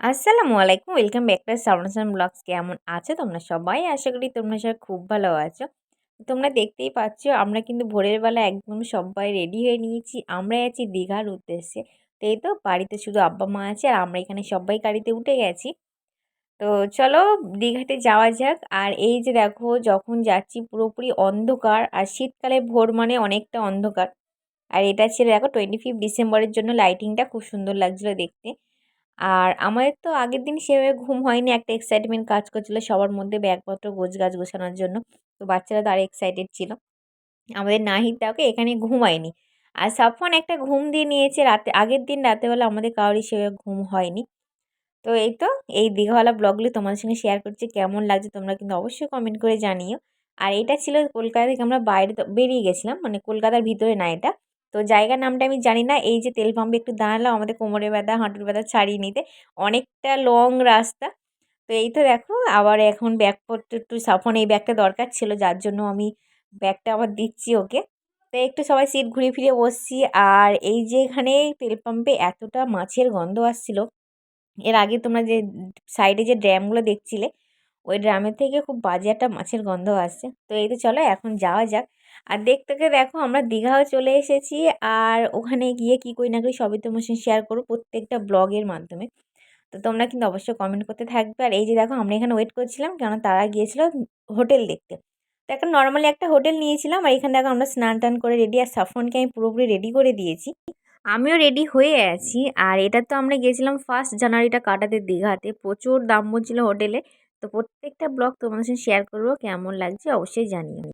আসসালামু আলাইকুম, welcome back to সাবনাসান ব্লগস। কেমন আছো তোমরা সবাই? আশা করি তোমরা সবাই খুব ভালো আছো। তোমরা দেখতেই পাচ্ছ, আমরা কিন্তু ভোরের বেলা একদম সবাই রেডি হয়ে নিয়েছি। আমরা আছি দীঘার উদ্দেশ্যে। তো এই তো, বাড়িতে শুধু আব্বা, মা আছে আর আমরা এখানে সবাই গাড়িতে উঠে গেছি। তো চলো, দীঘাতে যাওয়া যাক। আর এই যে দেখো, যখন যাচ্ছি পুরোপুরি অন্ধকার, আর শীতকালে ভোর মানে অনেকটা অন্ধকার। আর এটা ছিল দেখো টোয়েন্টি ফিফ ডিসেম্বরের জন্য লাইটিংটা খুব সুন্দর লাগছিল দেখতে। আর আমাদের তো আগের দিন সেভাবে ঘুম হয়নি, একটা এক্সাইটমেন্ট কাজ করছিল সবার মধ্যে ব্যাগপত্র গোছ গাছ গোছানোর জন্য। তো বাচ্চারা তো আরও এক্সাইটেড ছিল। আমাদের নাহিদ তাকে এখানে ঘুমায়নি। আর সাফন একটা ঘুম দিয়ে নিয়েছে রাতে, আগের দিন রাতেবেলা আমাদের কারোরই সেভাবে ঘুম হয়নি। তো এই তো, এই দীঘাওয়ালা ব্লগগুলি তোমাদের সঙ্গে শেয়ার করছি, কেমন লাগছে তোমরা কিন্তু অবশ্যই কমেন্ট করে জানিও। আর এটা ছিল কলকাতা থেকে আমরা বাইরে বেরিয়ে গেছিলাম মানে কলকাতার ভিতরে না এটা। তো জায়গার নামটা আমি জানি না। এই যে তেল পাম্পে একটু দাঁড়ালাম, আমাদের কোমরে ব্যথা, হাঁটুর ব্যথা ছাড়িয়ে নিতে। অনেকটা লং রাস্তা। তো এই তো দেখো, আবার এখন ব্যাগপত্র একটু সাফন, এই ব্যাগটা দরকার ছিল, যার জন্য আমি ব্যাগটা আবার দিচ্ছি ওকে। তো একটু সবাই সিট ঘুরিয়ে ফিরিয়ে বসছি। আর এই যে এখানে তেল পাম্পে এতটা মাছের গন্ধ আসছিল, এর আগে তোমরা যে সাইডে যে ড্র্যামগুলো দেখছিলে ওই ড্রামের থেকে খুব বাজে একটা মাছের গন্ধ আসছে। তো এই তো চলো এখন যাওয়া যাক। আর দেখতে দেখো আমরা দীঘাও চলে এসেছি আর ওখানে গিয়ে কী করি না করি সবই তোমার সঙ্গে শেয়ার করো প্রত্যেকটা ব্লগের মাধ্যমে। তো তোমরা কিন্তু অবশ্যই কমেন্ট করতে থাকবে। আর এই যে দেখো আমরা এখানে ওয়েট করছিলাম কেন তারা গিয়েছিল হোটেল দেখতে। তো এখন নর্মালি একটা হোটেল নিয়েছিলাম আর এখানে দেখো আমরা স্নান টান করে রেডি আর সাফনকে আমি পুরোপুরি রেডি করে দিয়েছি। আমিও রেডি হয়ে আছি আর এটা তো আমরা গিয়েছিলাম ফার্স্ট জানুয়ারিটা কাটাতে দীঘাতে। প্রচুর দাম বলছিলো হোটেলে। তো প্রত্যেকটা ব্লগ তোমাদের সাথে শেয়ার করব কেমন লাগছে অবশ্যই জানিও।